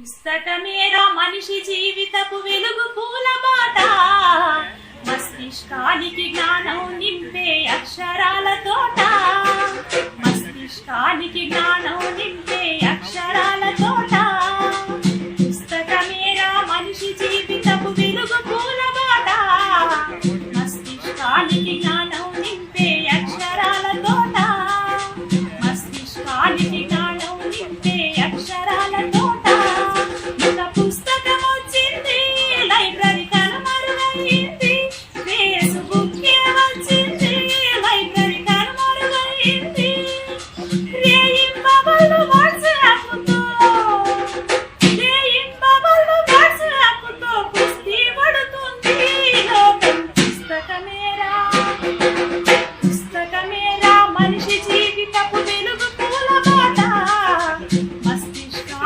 పుస్తకమేరా మనిషి జీవితపు వెలుగు పూల బాట. మస్తిష్కానికి జ్ఞానం నింపే అక్షరాల తోట. మస్తిష్కానికి జ్ఞానం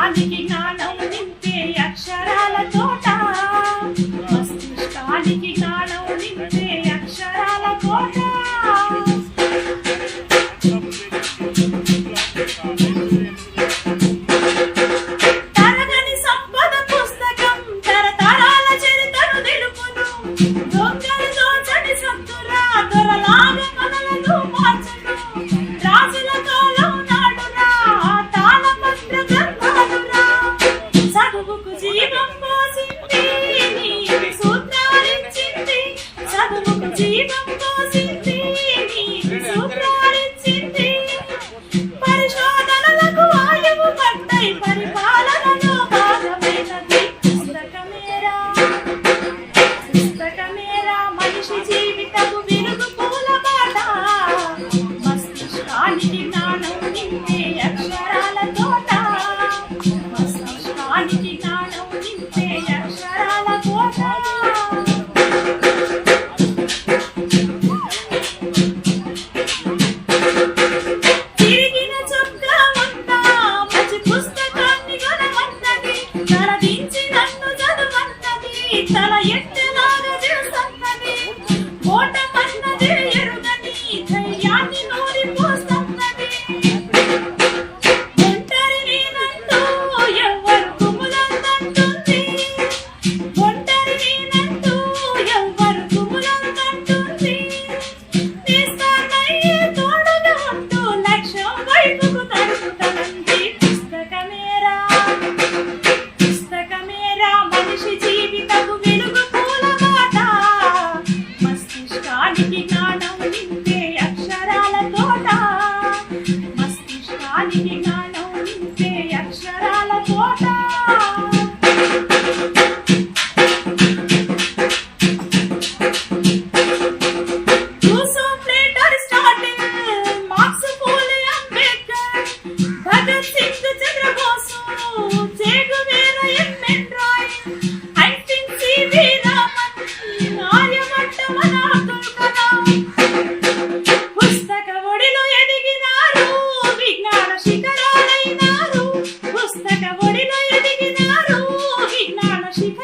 మస్తిష్కానికి జ్ఞానం నింపే అక్షరాల తోట మస్తిష్కానికి జ్ఞానం నింపే అక్షరాల కోట Thank you. Plus